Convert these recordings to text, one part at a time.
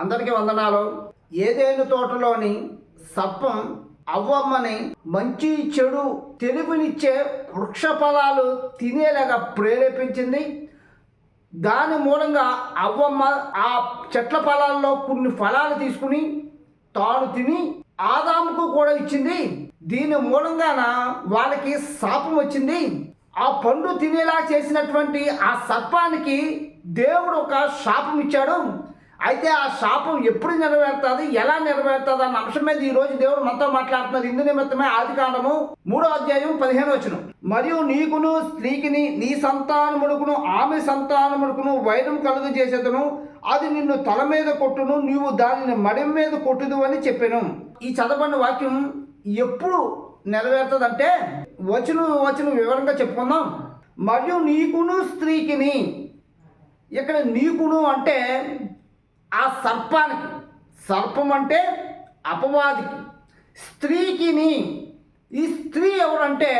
అందరికీ వందనాలు. ఏదేను తోటలోని సర్పం అవ్వమ్మని మంచి చెడు తెలివినిచ్చే వృక్ష ఫలాలు తినేలాగా ప్రేరేపించింది. దాని మూలంగా అవ్వమ్మ ఆ చెట్ల ఫలాల్లో కొన్ని ఫలాలు తీసుకుని తాను తిని ఆదాముకు కూడా ఇచ్చింది. దీని మూలంగాన వాళ్ళకి శాపం వచ్చింది. ఆ పండు తినేలా చేసినటువంటి ఆ సర్పానికి దేవుడు ఒక శాపం ఇచ్చాడు. అయితే ఆ శాపం ఎప్పుడు నెరవేరుతుంది? ఎలా నెరవేరుతుంది అన్న అంశం మీద ఈ రోజు దేవుడు మనతో మాట్లాడుతున్నారు ఇందు నిమిత్తమే ఆది కాండము మూడో అధ్యాయం పదిహేను వచ్చిన మరియు నీకును స్త్రీకిని నీ సంతానముడుకును ఆమె సంతానముడుకును వైరం కలుగు చేసేదను. అది నిన్ను తల మీద కొట్టును నీవు దానిని మడిం మీద కొట్టుదు అని చెప్పాను. ఈ చదవబడిన వాక్యం ఎప్పుడు నెరవేరుతుందంటే వచనం వచనం వివరంగా చెప్పుకుందాం. మరియు నీకును స్త్రీకిని. ఇక్కడ నీకును అంటే ఆ సర్పానికి. సర్పం అంటే అపవాదికి. స్త్రీకిని ఈ స్త్రీ ఎవరంటే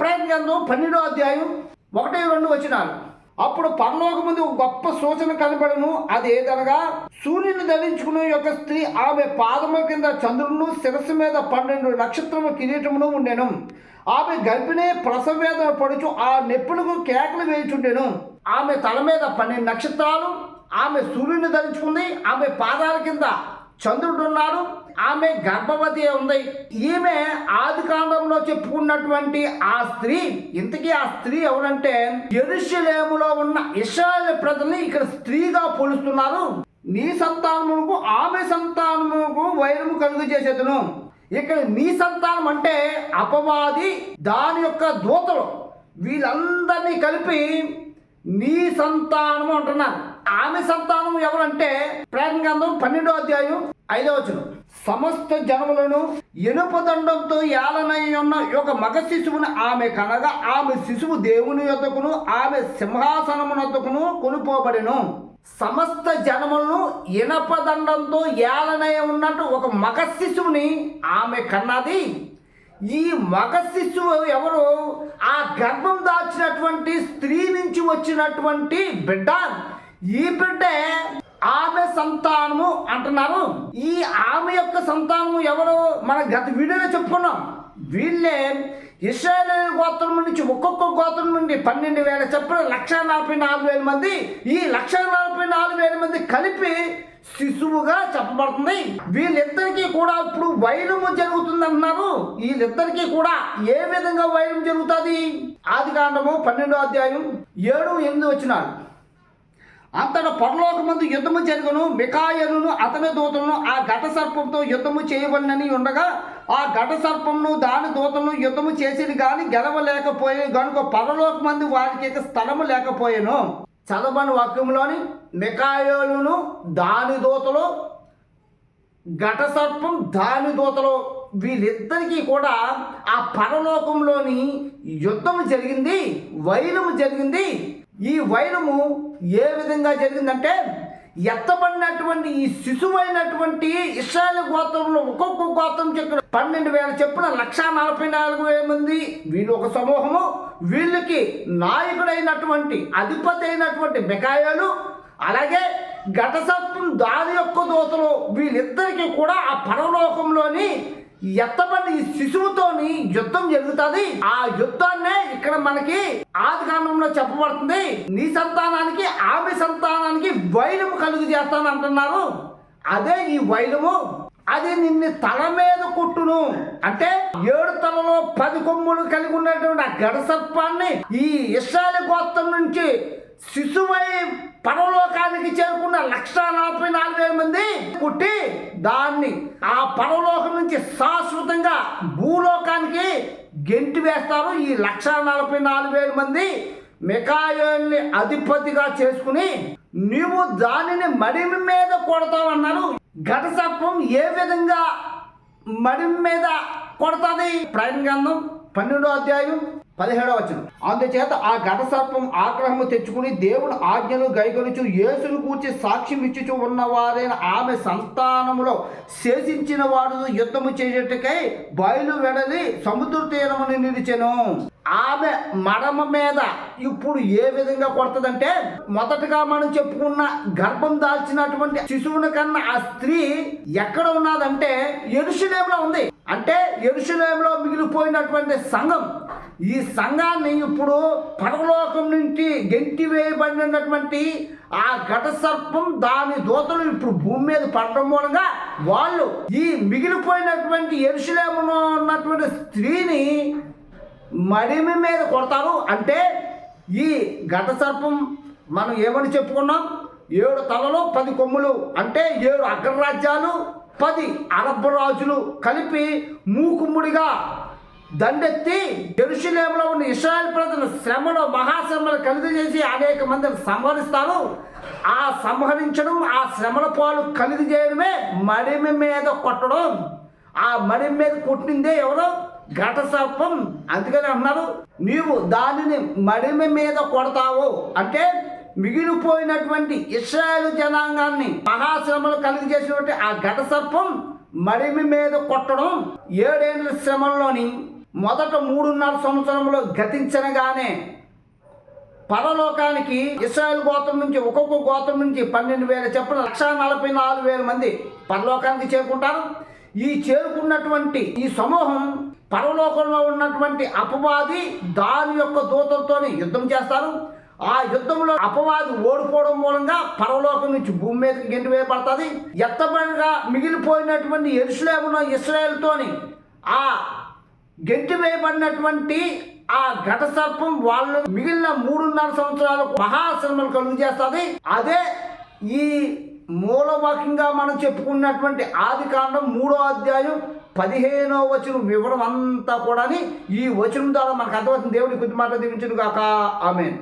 ప్రయత్నం పన్నెండో అధ్యాయం ఒకటి రెండు వచ్చినారు అప్పుడు పరలోక ముందు ఒక గొప్ప సూచన కనబడను. అది ఏదనగా సూర్యుని ధరించుకునే యొక్క స్త్రీ ఆమె పాదముల కింద చంద్రుడును శిరస్సు మీద పన్నెండు నక్షత్రము కిరీటమును ఉండెను. ఆమె గర్భిణి ప్రసవేదన పడుచు ఆ నెప్పులకు కేకలు వేయుచుండెను. ఆమె తల మీద పన్నెండు నక్షత్రాలు ఆమె సూర్యుని ధరించుకుంది ఆమె పాదాల కింద చంద్రుడు ఉన్నాడు ఆమె గర్భవతి ఉంది. ఈమె ఆది కాండంలో చెప్పుకున్నటువంటి ఆ స్త్రీ ఇంతకీ ఆ స్త్రీ ఎవరంటే ఎరుషలేములో ఉన్న ఇస్రాయల్ ప్రజల్ని ఇక్కడ స్త్రీగా పోలుస్తున్నారు. నీ సంతానముకు ఆమె సంతానముకు వైరము కలుగు చేసేదను ఇక్కడ నీ సంతానం అంటే అపవాది దాని యొక్క దూతలు. వీళ్ళందరినీ కలిపి నీ సంతానము అంటున్నారు. ఆమె సంతానం ఎవరంటే ప్రేమ గ్రంథం పన్నెండో అధ్యాయం ఐదో సమస్త జనములను ఇనుపదండంతో ఏలనై ఉన్న ఒక మగ శిశువును ఆమె కనగా ఆమె శిశువు దేవుని యొద్దకును ఆమె సింహాసనమునొద్దకును కొనుపోబడిను. సమస్త జనములను ఇనపదండంతో ఏలనై ఉన్నట్టు ఒక మగ శిశువుని ఆమె కన్నది. ఈ మగ శిశువు ఎవరు? ఆ గర్భం దాచినటువంటి స్త్రీ నుంచి వచ్చినటువంటి బిడ్డ. ఈ బిడ్డే ఆమె సంతానము అంటున్నారు. ఈ ఆమె యొక్క సంతానము ఎవరు? మన గత వీడియోలో చెప్పుకున్నాం. వీళ్ళే ఇస్రాయల్ గోత్రం నుంచి ఒక్కొక్క గోత్రం నుండి పన్నెండు వేల చెప్పిన లక్ష నలభై నాలుగు వేల మంది ఈ లక్ష నలభై నాలుగు వేల మంది కలిపి శిశువుగా చెప్పబడుతుంది. వీళ్ళిద్దరికీ కూడా ఇప్పుడు వైరము జరుగుతుంది అంటున్నారు వీళ్ళిద్దరికీ కూడా ఏ విధంగా వైరం జరుగుతుంది? ఆది కాండము పన్నెండో అధ్యాయం ఏడు ఎనిమిది వచ్చినారు అంతట పరలోకమందు యుద్ధము జరుగును మికాయలును అతని దూతలను ఆ ఘట సర్పంతో యుద్ధము చేయవలనని ఉండగా ఆ ఘట సర్పమును దాని దూతలను యుద్ధము చేసేది కానీ గెలవలేకపోయే గనుక పరలోకమందు వారికి స్థలము లేకపోయాను. చదవని వాక్యంలోని మికాయలును దాని దూతలు ఘట సర్పం దాని దూతలు వీళ్ళిద్దరికీ కూడా ఆ పరలోకంలోని యుద్ధము జరిగింది వైరము జరిగింది. ఈ వైరము ఏ విధంగా జరిగిందంటే ఎత్తబడినటువంటి ఈ శిశువైనటువంటి ఇస్రాయల్ గోత్రంలో ఒక్కొక్క గోత్రం చెప్పిన పన్నెండు వేల చెప్పున లక్ష నలభై నాలుగు వేల మంది వీళ్ళు ఒక సమూహము. వీళ్ళకి నాయకుడైనటువంటి అధిపతి అయినటువంటి బెకాయాలు అలాగే ఘటసత్వం దాని యొక్క దోతలు వీళ్ళిద్దరికీ కూడా ఆ పరలోకంలోని ఎత్తబడి శిశువుతోని యుద్ధం జరుగుతుంది? ఆ యుద్ధాన్నే ఇక్కడ మనకి ఆది కాండంలో చెప్పబడుతుంది. నీ సంతానానికి ఆమె సంతానానికి వైలము కలుగు చేస్తాను అంటున్నారు. అదే ఈ వైలము అది నిన్ను తల మీద కొట్టును. అంటే ఏడు తలలో పది కొమ్ములు కలిగి ఉన్నటువంటి ఆ గడ సర్పాన్ని ఈ ఇస్రాయల్ గోత్రం నుంచి శిశువై పరలోకానికి చేరుకున్న లక్ష నలభై నాలుగు వేల మంది పుట్టి దాన్ని ఆ పరలోకం నుంచి శాశ్వతంగా భూలోకానికి గెంటి వేస్తారు. ఈ లక్ష నలభై నాలుగు వేల మంది మికాయోల్ని అధిపతిగా చేసుకుని నీవు దానిని మడిమి మీద కొడతావన్నారు ఘట సర్పం ఏ విధంగా మడి మీద కొడతాది? ప్రయత్న గ్రంథం పన్నెండో అధ్యాయం పదిహేడవ వచనం. అందుచేత ఆ ఘట సర్పం ఆగ్రహము తెచ్చుకుని దేవుని ఆజ్ఞను గైగొలుచు యేసును కూర్చి సాక్ష్యం ఇచ్చుచు ఉన్నవారైన ఆమె సంతానములో శేషించిన వాడు యుద్ధము చేయటకై బయలు వెడలి సముద్ర తీరముని నిలిచెను. ఆమె మడమ మీద ఇప్పుడు ఏ విధంగా కొడుతుందంటే మొదటగా మనం చెప్పుకున్న గర్భం దాల్చినటువంటి శిశువుని కన్నా ఆ స్త్రీ ఎక్కడ ఉన్నదంటే ఎరుషులేంలో ఉంది. అంటే ఎరుషులేంలో మిగిలిపోయినటువంటి సంఘం ఈ సంఘాన్ని ఇప్పుడు పరలోకం నుంచి గెంటి వేయబడినటువంటి ఆ ఘట సర్పం దాని దూతలు ఇప్పుడు భూమి మీద పడడం మూలంగా వాళ్ళు ఈ మిగిలిపోయినటువంటి ఎరుషులేములో ఉన్నటువంటి స్త్రీని మడిమి మీద కొడతారు. అంటే ఈ ఘట సర్పం మనం ఏమని చెప్పుకున్నాం? ఏడు తలలు పది కొమ్ములు అంటే ఏడు అగ్రరాజ్యాలు పది అరబ్ రాజులు కలిపి మూకుమ్ముడిగా దండెత్తి ఎరుషులేములో ఉన్న ఇస్రాయల్ ప్రజలు శ్రమలో మహాశ్రమలు కలిగి చేసి అనేక మందిని సంహరిస్తారు ఆ సంహరించడం ఆ శ్రమల పాలు కలిగి చేయడమే మడిమి మీద కొట్టడం. ఆ మడి మీద కొట్టిందే ఎవరో? ఘట సర్పం అందుకని అన్నారు నీవు దానిని మడిమి మీద కొడతావు. అంటే మిగిలిపోయినటువంటి ఇస్రాయేల్ జనాంగాన్ని మహాశ్రమలు కలిగి చేసినటువంటి ఆ ఘట సర్పం మడిమి మీద కొట్టడం. ఏడేళ్ళ శ్రమంలోని మొదట మూడున్నర సంవత్సరంలో గతించనగానే పరలోకానికి ఇస్రాయల్ గోత్రం నుంచి ఒక్కొక్క గోత్రం నుంచి పన్నెండు వేల చెప్పిన లక్ష నలభై నాలుగు వేల మంది పరలోకానికి చేరుకుంటారు. ఈ చేరుకున్నటువంటి ఈ సమూహం పరలోకంలో ఉన్నటువంటి అపవాది దాని యొక్క దూతలతోని యుద్ధం చేస్తారు. ఆ యుద్ధంలో అపవాది ఓడిపోవడం మూలంగా పరలోకం నుంచి భూమి మీదకి గెంటి వేయబడుతుంది. ఎత్తబడిగా మిగిలిపోయినటువంటి ఎరుసలేమున ఇస్రాయల్తోని ఆ గెంటివేయబడినటువంటి ఆ ఘట సర్పం వాళ్ళు మిగిలిన మూడున్నర సంవత్సరాలు మహాశ్రమలు కలుగు చేస్తుంది. అదే ఈ మూలవాక్యంగా మనం చెప్పుకున్నటువంటి ఆది కాండం మూడో అధ్యాయం పదిహేనో వచనం వివరం అంతా కూడా ఈ వచనం ద్వారా మనకు అర్థమవుతుంది. దేవుడి కొద్ది మాట దీవించును కాక ఆమెను.